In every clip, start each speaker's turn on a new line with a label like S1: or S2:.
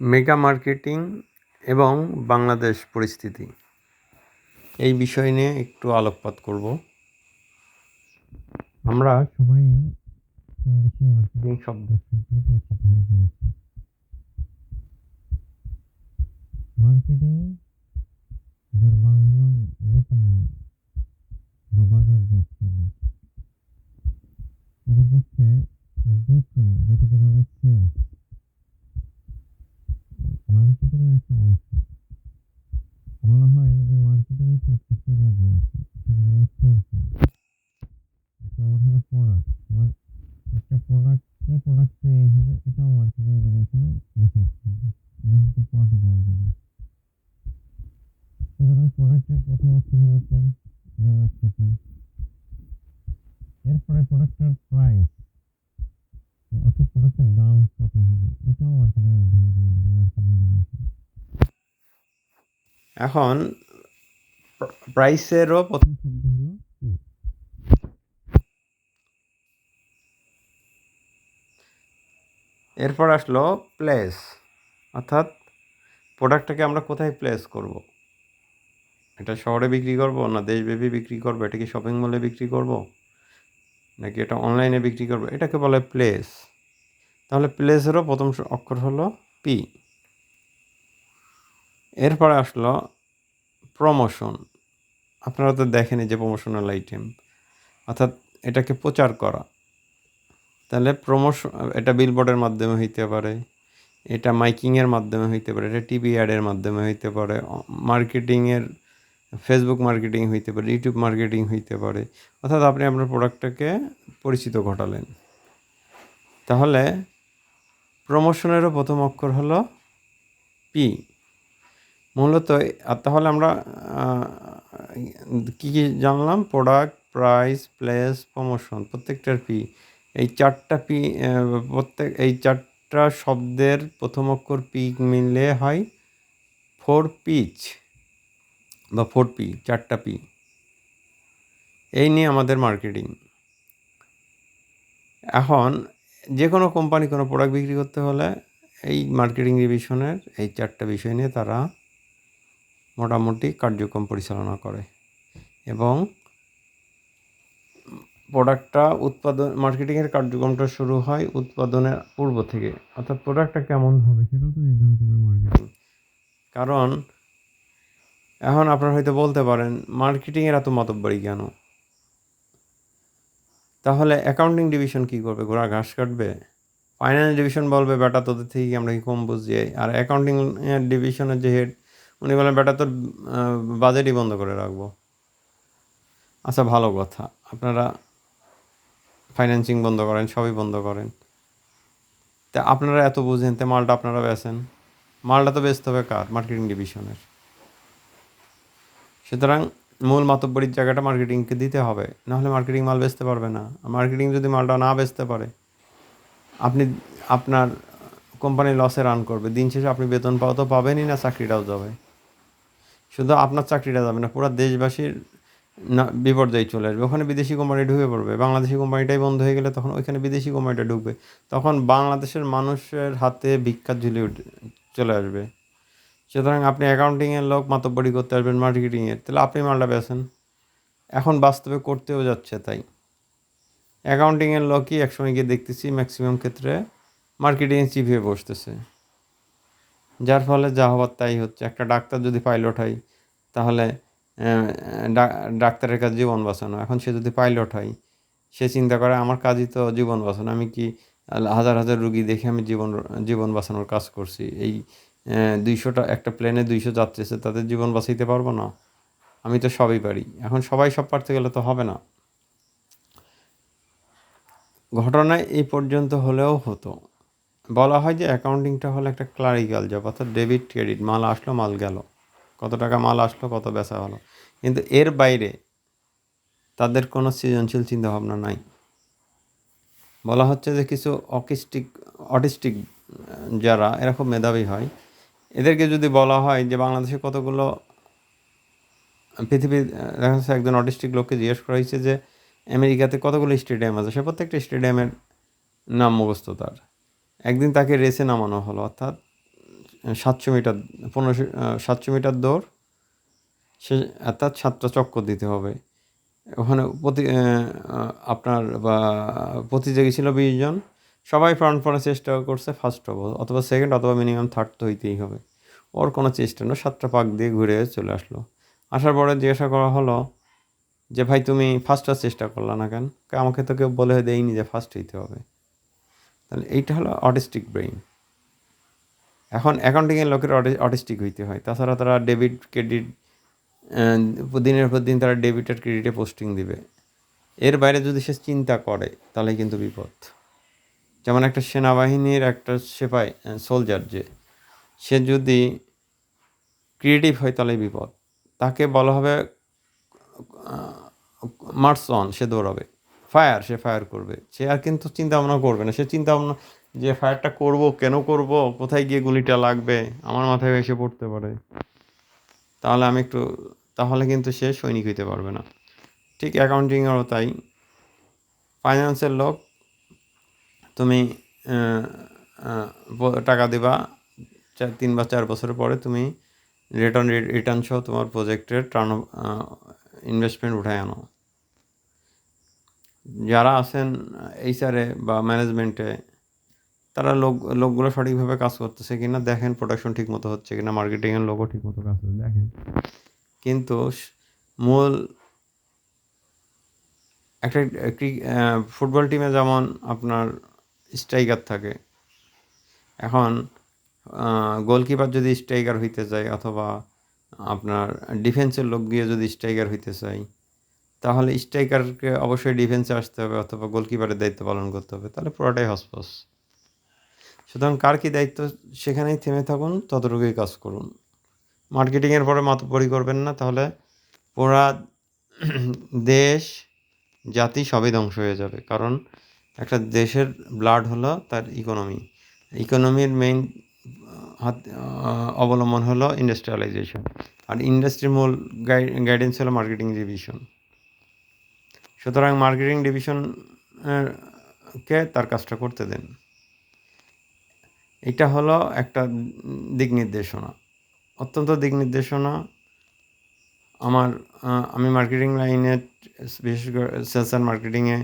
S1: Mega marketing এবং বাংলাদেশ পরিস্থিতি। এই বিষয় নিয়ে একটু আলোকপাত করব। আমরা সবাই মার্কেটিং পড়েছি মার্কেটিং যার বাংলা যেটাকে বলে সেলস মার্কেটিং এর একটা অংশ বলা হয় যে মার্কেটিং এর চারটা পিলার রয়েছে এখন প্রাইসেরও এরপর আসলো প্লেস অর্থাৎ প্রোডাক্টটাকে আমরা কোথায় প্লেস করব? এটা শহরে বিক্রি করব না দেশব্যাপী বিক্রি করব? এটা কি শপিং মলে বিক্রি করব? নাকি এটা অনলাইনে বিক্রি করব? এটাকে বলে প্লেস তাহলে প্লেসেরও প্রথম অক্ষর হলো পি এরপরে আসলো প্রমোশন আপনারা তো দেখেনি যে প্রমোশনাল আইটেম অর্থাৎ এটাকে প্রচার করা। তাহলে প্রমোশন এটা বিলবোর্ডের মাধ্যমে হইতে পারে, এটা মাইকিংয়ের মাধ্যমে হইতে পারে, এটা টিভি অ্যাডের মাধ্যমে হইতে পারে মার্কেটিংয়ের ফেসবুক মার্কেটিং হইতে পারে ইউটিউব মার্কেটিং হইতে পারে। অর্থাৎ আপনি আপনার প্রোডাক্টটাকে পরিচিত ঘটালেন। তাহলে প্রমোশনেরও প্রথম অক্ষর হলো পি মূলত তাহলে আমরা কী কী জানলাম? প্রোডাক্ট প্রাইস প্লেস প্রমোশন প্রত্যেকটার পি এই চারটা পি প্রত্যেক, এই চারটা শব্দের প্রথম অক্ষর পি মিললে হয় ফোর পিচ বা ফোর পি চারটা পি এই নিয়ে আমাদের মার্কেটিং এখন, যে কোনো কোম্পানি কোনো প্রোডাক্ট বিক্রি করতে হলে এই মার্কেটিং ডিভিশনের এই চারটা বিষয় নিয়ে তারা মোটামুটি কার্যক্রম পরিচালনা করে। এবং প্রোডাক্টটা উৎপাদন মার্কেটিংয়ের কার্যক্রমটা শুরু হয় উৎপাদনের পূর্ব থেকে। অর্থাৎ প্রোডাক্টটা কেমন হবে সেটাও তো নির্ধারণ করবে মার্কেটিং কারণ এখন আপনারা হয়তো বলতে পারেন মার্কেটিংয়ের এত মতব্বরি কেন? তাহলে অ্যাকাউন্টিং ডিভিশন কী করবে? ঘোড়া ঘাস কাটবে? ফাইন্যান্স ডিভিশন বলবে, বেটা, তোদের থেকে আমরা কি কম বুঝি? আর অ্যাকাউন্টিং ডিভিশনের যে হেড উনি বলেন বেটা, তোর বাজেটই বন্ধ করে রাখব। আচ্ছা ভালো কথা। আপনারা ফাইন্যান্সিং বন্ধ করেন, সবই বন্ধ করেন। তা আপনারা এত বুঝেন, তে মালটা আপনারা বেছেন মালটা তো বেচতে হবে কার? মার্কেটিং ডিভিশনের সুতরাং মূল মাতব্বরির জায়গাটা মার্কেটিংকে দিতে হবে। নাহলে মার্কেটিং মাল বেচতে পারবে না। মার্কেটিং যদি মালটা না বেচতে পারে, আপনি, আপনার কোম্পানি লসে রান করবে। দিন শেষে আপনি বেতন পাওয়া তো পাবেনই না, চাকরিটাও যাবে। শুধু আপনার চাকরিটা যাবে না, পুরো দেশবাসীর না, বিপর্যয় চলে আসবে। ওখানে বিদেশি কোম্পানি ঢুকে পড়বে। বাংলাদেশি কোম্পানিটাই বন্ধ হয়ে গেলে তখন ওইখানে বিদেশি কোম্পানিটা ঢুকবে। তখন বাংলাদেশের মানুষের হাতে ভিক্ষার ঝুলি চলে আসবে। সুতরাং আপনি অ্যাকাউন্টিংয়ের লোক মাতব্বরি করতে আসবেন মার্কেটিংয়ের। তাহলে আপনি মালটা বেছেন এখন বাস্তবে করতেও যাচ্ছে তাই। অ্যাকাউন্টিংয়ের লোকই একসময় গিয়ে দেখতেছি ম্যাক্সিমাম ক্ষেত্রে মার্কেটিং চিফ হয়ে বসতেছে। যার ফলে যা হবার তাই হচ্ছে। একটা ডাক্তার যদি পাইলট হয়, তাহলে ডাক্তারের কাজ জীবন বাঁচানো। এখন সে যদি পাইলট হয়, সে চিন্তা করে, আমার কাজই তো জীবন বাঁচানো। আমি কি হাজার হাজার রুগী দেখে আমি জীবন জীবন বাঁচানোর কাজ করছি? এই দুইশোটা, একটা প্লেনে দুইশো যাত্রী আছে, তাদের জীবন বাঁচাইতে পারব না? আমি তো সবই পারি। এখন সবাই সব পারতে গেলে তো হবে না। ঘটনায় এই পর্যন্ত হলেও হতো। বলা হয় যে অ্যাকাউন্টিংটা হলো একটা ক্লারিক্যাল জব, অর্থাৎ ডেবিট, ক্রেডিট, মাল আসলো, মাল গেল। কত টাকা মাল আসলো, কত বেচা হলো। কিন্তু এর বাইরে তাদের কোনো সৃজনশীল চিন্তাভাবনা নাই। বলা হচ্ছে যে কিছু অকিস্টিক, অটিস্টিক, যারা এরকম মেধাবী হয়। এদেরকে যদি বলা হয় যে বাংলাদেশে কতগুলো, পৃথিবীর, দেখা যাচ্ছে একজন অটিস্টিক লোককে জিজ্ঞেস করা হয়েছে যে আমেরিকাতে কতগুলো স্টেডিয়াম আছে? সে প্রত্যেকটা স্টেডিয়ামের নাম মুখস্থ তার। একদিন তাকে রেসে নামানো হলো, অর্থাৎ সাতশো মিটার, পনেরোশো সাতশো মিটার দৌড়, সে, অর্থাৎ সাতটা চক্কর দিতে হবে। ওখানে প্রতি আপনার বা প্রতিযোগী ছিল বিশ জন, সবাই প্রাণপণে চেষ্টা করছে ফার্স্ট হব অথবা সেকেন্ড অথবা মিনিমাম থার্ড তো হইতেই হবে। ওর কোনো চেষ্টা না, সাতটা পাক দিয়ে ঘুরে চলে আসলো। আসার পরে জিজ্ঞাসা করা হলো যে, ভাই, তুমি ফার্স্ট চেষ্টা করলা না কেন? আমাকে তো কেউ বলে দেয়নি যে ফার্স্ট হইতে হবে। তাহলে এইটা হলো অটিস্টিক ব্রেইন এখন অ্যাকাউন্টিংয়ের লোকের অটিস্টিক হইতে হয়। তাছাড়া তারা ডেবিট ক্রেডিট দিনের পর দিন তারা ডেবিট আর ক্রেডিটে পোস্টিং দিবে। এর বাইরে যদি সে চিন্তা করে, তাহলে কিন্তু বিপদ। যেমন একটা সেনাবাহিনীর একটা সেপাই সোলজার যে, সে যদি ক্রিয়েটিভ হয়, তাহলে বিপদ। তাকে বলা হবে মার্চ অন, সে দৌড়াবে। ফায়ার, সে ফায়ার করবে। সে আর কিন্তু চিন্তা ভাবনা করবে না। সে চিন্তা ভাবনা যে ফায়ারটা করব, কেন করব, কোথায় গিয়ে গুলিটা লাগবে, আমার মাথায় এসে পড়তে পারে। তাহলে আমি একটু, তাহলে কিন্তু সে সৈনিক হইতে পারবে না। ঠিক অ্যাকাউন্টিংয়েরও তাই। ফাইন্যান্সের লোক, তুমি টাকা দিবা, চার, তিন বা চার বছর পরে তুমি রিটার্ন রিটার্ন সহ তোমার প্রজেক্টের টার্ন ইনভেস্টমেন্ট উঠায় আনো। যারা আছেন এইচআরে বা ম্যানেজমেন্টে তারা লোক, লোকগুলো সঠিকভাবে কাজ করতেছে কিনা দেখেন প্রোডাকশন ঠিক মতো হচ্ছে কিনা মার্কেটিংয়ের লোকও ঠিক মতো কাজ করছে, দেখেন। কিন্তু মূল একটা ফুটবল টিমে যেমন আপনার স্ট্রাইকার থাকে, এখন গোলকিপার যদি স্ট্রাইকার হইতে চায় অথবা আপনার ডিফেন্সের লোক গিয়ে যদি স্ট্রাইকার হইতে চায় তাহলে স্ট্রাইকারকে অবশ্যই ডিফেন্সে আসতে হবে অথবা গোলকিপারের দায়িত্ব পালন করতে হবে, তাহলে পুরোটাই হসপস। সুতরাং কার কী দায়িত্ব, সেখানেই থেমে থাকুন, ততটুকুই কাজ করুন। মার্কেটিংয়ের পরে মাতব্বরি করবেন না, তাহলে পুরা দেশ, জাতি সবই ধ্বংস হয়ে যাবে। কারণ একটা দেশের ব্লাড হলো তার ইকোনমি ইকোনমির মেইন হাত অবলম্বন হলো ইন্ডাস্ট্রিয়ালাইজেশন আর ইন্ডাস্ট্রির মূল গাইডেন্স হলো মার্কেটিং ডিভিশন সুতরাং মার্কেটিং ডিভিশন কে তার কাজটা করতে দেন। এটা হলো একটা দিক নির্দেশনা। অত্যন্ত দিক নির্দেশনা আমার আমি মার্কেটিং লাইনে, বিশেষ করে সেলস অ্যান্ড মার্কেটিংয়ে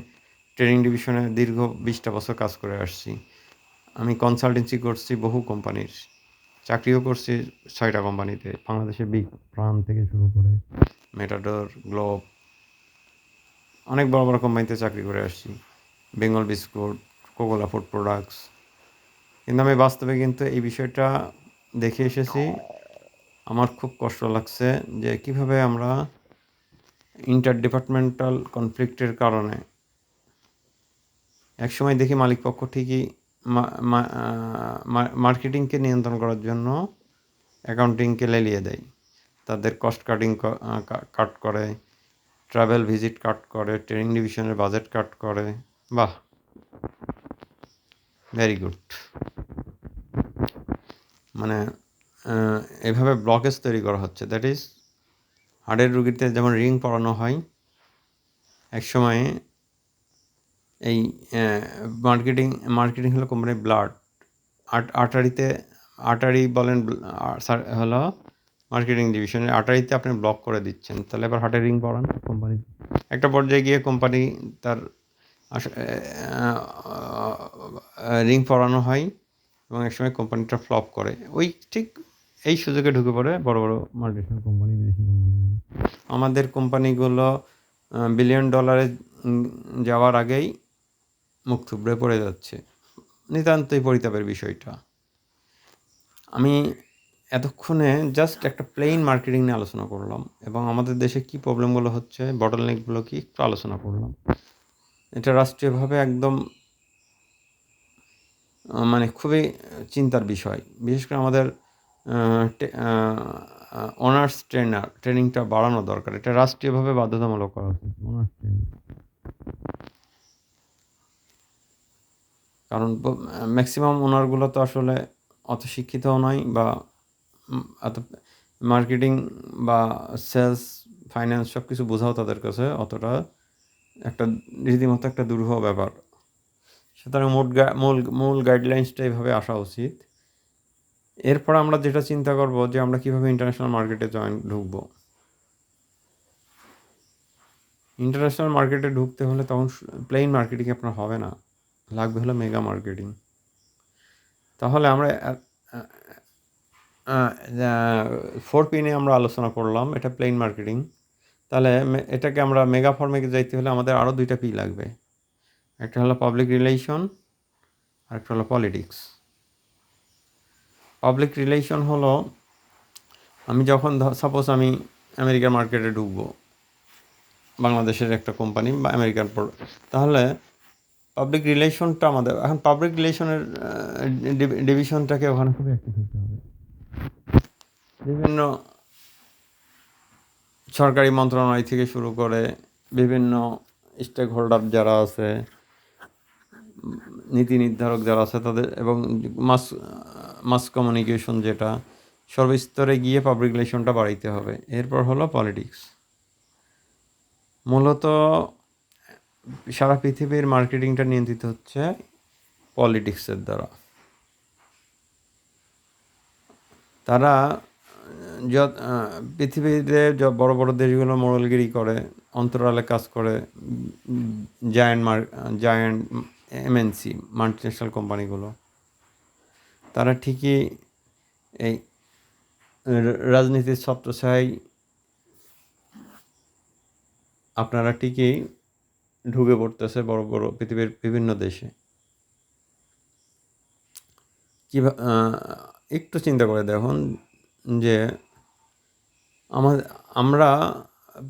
S1: ট্রেনিং ডিভিশনে দীর্ঘ বিশটা বছর কাজ করে আসছি। আমি কনসালটেন্সি করছি বহু কোম্পানির। চাকরিও করছি ছয়টা কোম্পানিতে, বাংলাদেশের বিগ প্রাণ থেকে শুরু করে মেটাডোর গ্লোব অনেক বড় বড় কোম্পানিতে চাকরি করে আসছি। Bengal biscuit Kokola food products কিন্তু আমি বাস্তবে কিন্তু এই বিষয়টা দেখে এসেছি। আমার খুব কষ্ট লাগছে যে কীভাবে আমরা ইন্টার ডিপার্টমেন্টাল কনফ্লিক্টের কারণে একসময় দেখি মালিক পক্ষ ঠিকই মার্কেটিংকে নিয়ন্ত্রণ করার জন্য অ্যাকাউন্টিংকে লেলিয়ে দেয়। তাদের কস্ট কাটিং কাট করে। ট্রাভেল ভিজিট কাট করে ট্রেনিং ডিভিশনের বাজেট কাট করে। বাহ! ভেরি গুড মানে এভাবে ব্লকেজ তৈরি করা হচ্ছে। দ্যাট ইজ হার্টের রুগীতে যেমন রিং পরানো হয় এক সময়ে এই মার্কেটিং মার্কেটিং হলো কোম্পানির ব্লাড আট, আটারিতে, আটারি বলেন হলো মার্কেটিং ডিভিশনের আটারিতে আপনি ব্লক করে দিচ্ছেন। তাহলে এবার হার্টের রিং পড়ান কোম্পানি। একটা পর্যায়ে গিয়ে কোম্পানি তার রিং পরানো হয় এবং একসময় কোম্পানিটা ফ্লপ করে। ওই ঠিক এই সুযোগে ঢুকে পড়ে বড় বড় মাল্টিনেশনাল কোম্পানি বিদেশি কোম্পানিগুলো আমাদের কোম্পানিগুলো বিলিয়ন ডলারে যাওয়ার আগেই মুখ থুবড়ে পড়ে যাচ্ছে। নিতান্তই পরিতাপের বিষয়টা। আমি এতক্ষণে জাস্ট একটা প্লেন মার্কেটিং নিয়ে আলোচনা করলাম এবং আমাদের দেশে কি প্রবলেমগুলো হচ্ছে বটলনেকগুলো কি একটু আলোচনা করলাম। এটা রাষ্ট্রীয়ভাবে একদম মানে খুবই চিন্তার বিষয়। বিশেষ করে আমাদের অনার্স ট্রেনার ট্রেনিংটা বাড়ানো দরকার। এটা রাষ্ট্রীয়ভাবে বাধ্যতামূলক করা উচিত। অনার্স ট্রেনিং কারণ ম্যাক্সিমাম ওনারগুলো তো আসলে অত শিক্ষিতও নয় বা এত মার্কেটিং বা সেলস ফাইন্যান্স সব কিছু বোঝাও তাদের কাছে অতটা একটা রীতিমতো একটা দুরূহ ব্যাপার। সুতরাং মোট মূল মূল গাইডলাইন্সটা এভাবে আসা উচিত। এরপর আমরা যেটা চিন্তা করব যে আমরা কীভাবে ইন্টারন্যাশনাল মার্কেটে জয়েন ঢুকবো। ইন্টারন্যাশনাল মার্কেটে ঢুকতে হলে তখন প্লেন মার্কেটিং আপনার হবে না। লাগবে হলো মেগা মার্কেটিং তাহলে আমরা ফোর পিনে আমরা আলোচনা করলাম, এটা প্লেন মার্কেটিং তাহলে এটাকে আমরা মেগা ফর্মে যাইতে হলে আমাদের আরও দুইটা পি লাগবে। একটা হলো পাবলিক রিলেশন আর একটা হলো পলিটিক্স পাবলিক রিলেশন হলো, আমি যখন সাপোজ আমি আমেরিকার মার্কেটে ঢুকবো, বাংলাদেশের একটা কোম্পানি বা আমেরিকার পর, তাহলে পাবলিক রিলেশনটা আমাদের, এখন পাবলিক রিলেশনের ডিভিশনটাকে ওখানে খুবই বিভিন্ন সরকারি মন্ত্রণালয় থেকে শুরু করে বিভিন্ন স্টেক হোল্ডার যারা আছে, নীতি নির্ধারক যারা আছে তাদের এবং মাস মাস কমিউনিকেশন যেটা, সর্বস্তরে গিয়ে পাবলিক রিলেশনটা বাড়াইতে হবে। এরপর হলো পলিটিক্স মূলত সারা পৃথিবীর মার্কেটিংটা নিয়ন্ত্রিত হচ্ছে পলিটিক্সের দ্বারা। তারা পৃথিবীতে বড় বড় দেশগুলো মোড়লগিরি করে, অন্তরালে কাজ করে জায়ান্ট মার জায়ান্ট এমএনসি মাল্টিন্যাশনাল কোম্পানিগুলো, তারা ঠিকই এই রাজনীতির ছত্রছায়ায় আপনারা ঠিকই ঢুকে পড়তেছে বড় বড় পৃথিবীর বিভিন্ন দেশে। কিভা একটু চিন্তা করে দেখুন যে আমাদের, আমরা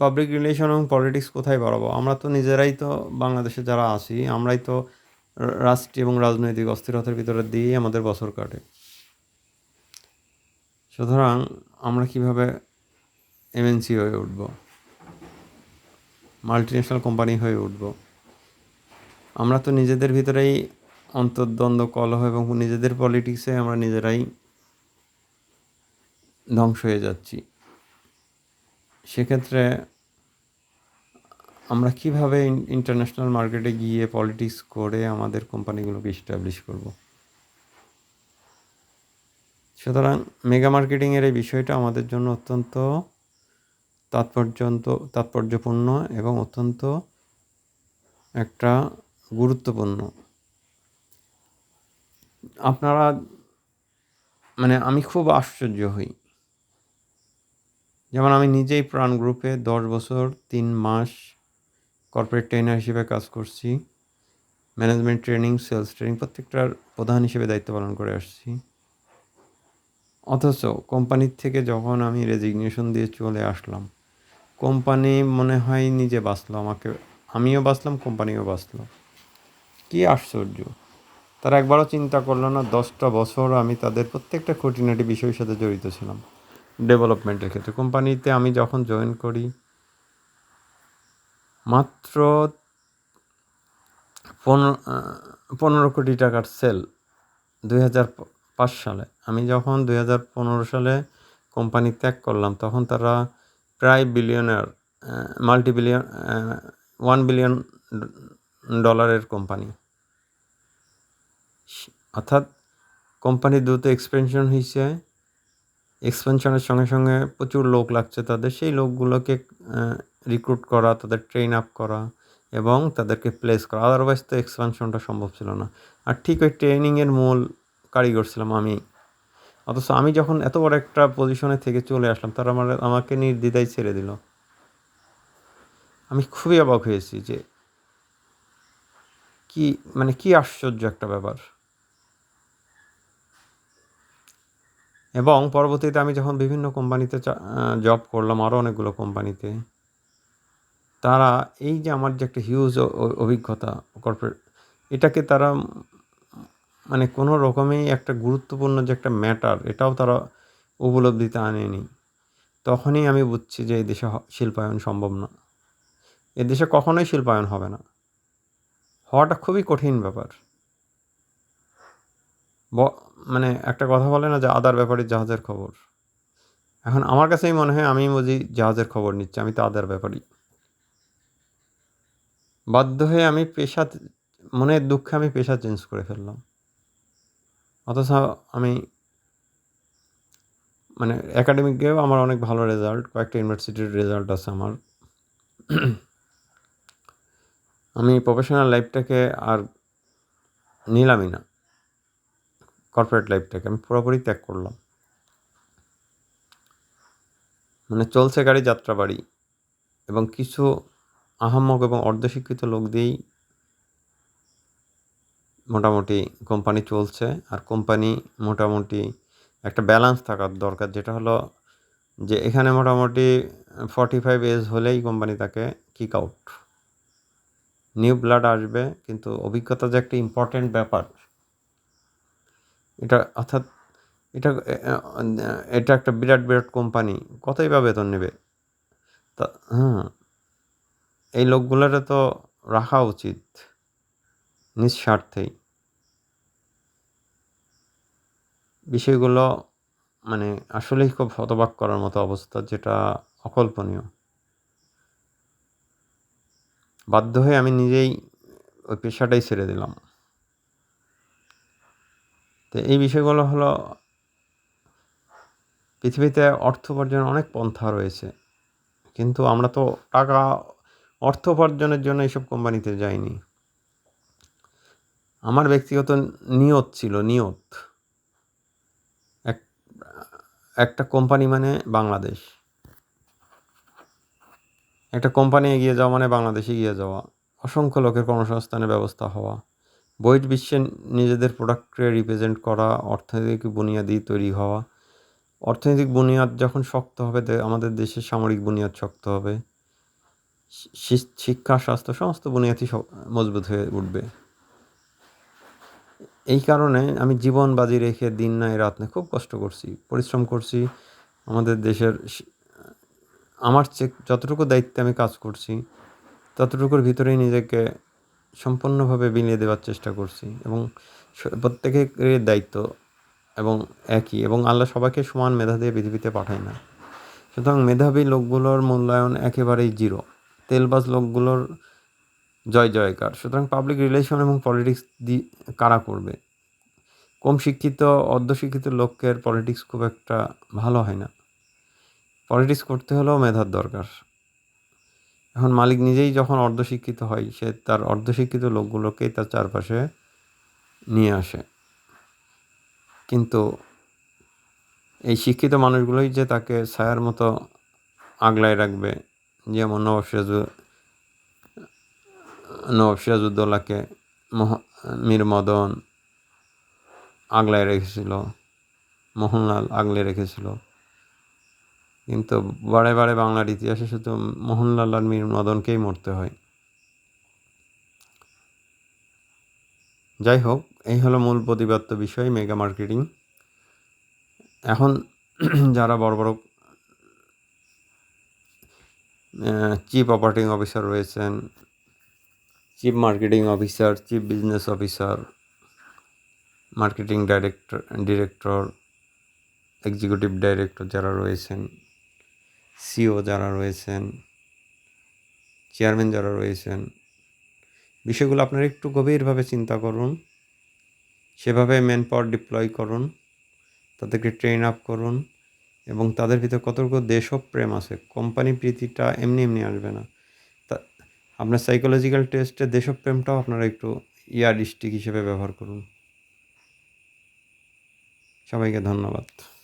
S1: পাবলিক রিলেশন এবং পলিটিক্স কোথায় বাড়াবো? আমরা তো নিজেরাই তো বাংলাদেশে যারা আছি, আমরাই তো রাষ্ট্রীয় এবং রাজনৈতিক অস্থিরতার ভিতরে দিয়েই আমাদের বছর কাটে। সুতরাং আমরা কীভাবে এমএনসি হয়ে উঠব? মাল্টিন্যাশনাল কোম্পানি হয়ে উঠব? আমরা তো নিজেদের ভিতরেই অন্তর্দ্বন্দ্ব, কলহ এবং নিজেদের পলিটিক্সে আমরা নিজেরাই ধ্বংস হয়ে যাচ্ছি। সেক্ষেত্রে আমরা কীভাবে ইন্টারন্যাশনাল মার্কেটে গিয়ে পলিটিক্স করে আমাদের কোম্পানিগুলোকে ইস্টাবলিশ করব? সুতরাং মেগা মার্কেটিংয়ের এই বিষয়টা আমাদের জন্য অত্যন্ত তাৎপর্যন্ত, তাৎপর্যপূর্ণ এবং অত্যন্ত একটা গুরুত্বপূর্ণ। আপনারা মানে আমি খুব আশ্চর্য হই। যেমন আমি নিজেই প্রাণ গ্রুপে দশ বছর, তিন মাস কর্পোরেট ট্রেনার হিসেবে কাজ করছি ম্যানেজমেন্ট ট্রেনিং সেলস ট্রেনিং প্রত্যেকটার প্রধান হিসেবে দায়িত্ব পালন করে আসছি। অথচ কোম্পানির থেকে যখন আমি রেজিগনেশন দিয়ে চলে আসলাম, কোম্পানি মনে হয় নিজে বাঁচলো আমাকে, আমিও বাঁচলাম, কোম্পানিও বাঁচলো। কী আশ্চর্য! তারা একবারও চিন্তা করল না, দশটা বছর আমি তাদের প্রত্যেকটা খুঁটিনাটি বিষয়ের সাথে জড়িত ছিলাম। ডেভেলপমেন্টের ক্ষেত্রে। কোম্পানিতে আমি যখন জয়েন করি, মাত্র পনেরো পনেরো কোটি টাকার সেল দুই হাজার পাঁচ সালে। আমি যখন দুই হাজার পনেরো সালে কোম্পানি ত্যাগ করলাম, তখন তারা প্রায় billionaire multi billion one billion ডলারের কোম্পানি। অর্থাৎ কোম্পানি দ্রুত এক্সপেনশন হয়েছে এক্সপেনশনের সঙ্গে সঙ্গে প্রচুর লোক লাগছে তাদের। সেই লোকগুলোকে রিক্রুট করা, তাদের ট্রেন আপ করা এবং তাদেরকে প্লেস করা। আদারওয়াইজ তো এক্সপেনশনটা সম্ভব ছিল না। আর ঠিক ওই ট্রেনিংয়ের মূল কারিগর ছিলাম আমি। অথচ আমি যখন এত বড় একটা পজিশনে থেকে চলে আসলাম, তারা আমার, আমাকে নির্দ্বিধায় ছেড়ে দিল। আমি খুবই অবাক হয়েছি যে কি মানে কি আশ্চর্য একটা ব্যাপার। এবং পরবর্তীতে আমি যখন বিভিন্ন কোম্পানিতে জব করলাম আরও অনেকগুলো কোম্পানিতে, তারা এই যে আমার যে একটা হিউজ অভিজ্ঞতা কর্পোরেট এটাকে তারা মানে কোনো রকমেই একটা গুরুত্বপূর্ণ যে একটা ম্যাটার এটাও তারা উপলব্ধিতে আনেনি। তখনই আমি বুঝছি যে এই দেশে শিল্পায়ন সম্ভব না। এ দেশে কখনোই শিল্পায়ন হবে না। হওয়াটা খুবই কঠিন ব্যাপার। মানে একটা কথা বলে না যে আদার ব্যাপারে জাহাজের খবর। এখন আমার কাছেই মনে হয় আমি বুঝি জাহাজের খবর নিচ্ছি, আমি তো আদার ব্যাপারই বাধ্য হয়ে আমি পেশা মনের দুঃখে আমি পেশা চেঞ্জ করে ফেললাম। অথচ আমি মানে একাডেমিক গিয়েও আমার অনেক ভালো রেজাল্ট কয়েকটা ইউনিভার্সিটির রেজাল্ট আছে আমার। আমি প্রফেশনাল লাইফটাকে আর নিলামই না। কর্পোরেট লাইফটাকে আমি পুরোপুরি ত্যাগ করলাম। মানে চলছে গাড়ি, যাত্রা, বাড়ি এবং কিছু আহাম্মক এবং অর্ধশিক্ষিত লোক দিয়েই মোটামুটি কোম্পানি চলছে আর কোম্পানি মোটামুটি একটা ব্যালেন্স থাকার দরকার যেটা হলো যে এখানে মোটামুটি ফর্টি ফাইভ এজ হলেই কোম্পানি তাকে কিক আউট নিউ ব্লাড আসবে কিন্তু অভিজ্ঞতা যে একটা ইম্পর্ট্যান্ট ব্যাপার। এটা অর্থাৎ এটা এটা একটা বিরাট বিরাট কোম্পানি, কতই বা বেতন নেবে? তা হ্যাঁ এই লোকগুলোরে তো রাখা উচিত, নিঃস্বার্থেই। বিষয়গুলো মানে আসলেই খুব হতবাক করার মতো অবস্থা যেটা অকল্পনীয়। বাধ্য হয়ে আমি নিজেই ওই পেশাটাই ছেড়ে দিলাম। তো এই বিষয়গুলো হলো পৃথিবীতে অর্থ উপার্জনের অনেক পন্থা রয়েছে। কিন্তু আমরা তো টাকা, অর্থ উপার্জনের জন্য এইসব কোম্পানিতে যাইনি। আমার ব্যক্তিগত নিয়ত ছিল, নিয়ত। এক, একটা কোম্পানি মানে বাংলাদেশ। একটা কোম্পানি এগিয়ে যাওয়া মানে বাংলাদেশে এগিয়ে যাওয়া। অসংখ্য লোকের কর্মসংস্থানের ব্যবস্থা হওয়া। বহির্বিশ্বে নিজেদের প্রোডাক্টকে রিপ্রেজেন্ট করা, অর্থনৈতিক বুনিয়াদি তৈরি হওয়া। অর্থনৈতিক বুনিয়াদ যখন শক্ত হবে আমাদের দেশের সামরিক বুনিয়াদ শক্ত হবে। শিক্ষা, স্বাস্থ্য, সমস্ত বুনিয়াদই মজবুত হয়ে উঠবে। এই কারণে আমি জীবন বাজি রেখে দিন নাই রাত নেই খুব কষ্ট করছি, পরিশ্রম করছি। আমাদের দেশের আমার চেক যতটুকু দায়িত্বে আমি কাজ করছি, ততটুকুর ভিতরেই নিজেকে সম্পূর্ণভাবে বিলিয়ে দেওয়ার চেষ্টা করছি এবং প্রত্যেকের দায়িত্ব এবং একই এবং আল্লাহ সবাইকে সমান মেধা দিয়ে পৃথিবীতে পাঠায় না। সুতরাং মেধাবী লোকগুলোর মূল্যায়ন একেবারেই জিরো। তেলবাজ লোকগুলোর জয় জয়কার। সুতরাং পাবলিক রিলেশন এবং পলিটিক্স দি, কারা করবে? কম শিক্ষিত, অর্ধশিক্ষিত লোকের পলিটিক্স খুব একটা ভালো হয় না। পলিটিক্স করতে হলেও মেধার দরকার। এখন মালিক নিজেই যখন অর্ধশিক্ষিত হয়, সে তার অর্ধশিক্ষিত লোকগুলোকেই তার চারপাশে নিয়ে আসে। কিন্তু এই শিক্ষিত মানুষগুলোই যে তাকে ছায়ার মতো আগলায় রাখবে, যেমন নবাব সিরাজু নবাব সিরাজউদ্দৌলাকে মীর মদন আগলায় রেখেছিল, মোহনলাল আগলে রেখেছিল কিন্তু বারে বারে বাংলার ইতিহাসে শুধু মোহনলাল আর মীর মদনকেই মরতে হয়। যাই হোক, এই হলো মূল প্রতিবাদ্য বিষয়, মেগা মার্কেটিং। এখন যারা বড় বড় চিফ অপারেটিং অফিসার রয়েছেন, chief marketing officer, chief business officer, marketing director, director, executive director যারা রয়েছেন সিও যারা রয়েছেন, চেয়ারম্যান যারা রয়েছেন, বিষয়গুলো আপনারা একটু গভীরভাবে চিন্তা করুন। সেভাবে ম্যান পাওয়ার ডিপ্লয় করুন, তাদেরকে ট্রেন আপ করুন এবং তাদের ভিতরে কতটুকু দেশপ্রেম আছে, কোম্পানি প্রীতিটা এমনি এমনি আসবে না। তা, আপনার সাইকোলজিক্যাল টেস্টে দেশপ্রেমটাও আপনারা একটু ইয়ার স্টিক হিসেবে ব্যবহার করুন। সবাইকে ধন্যবাদ।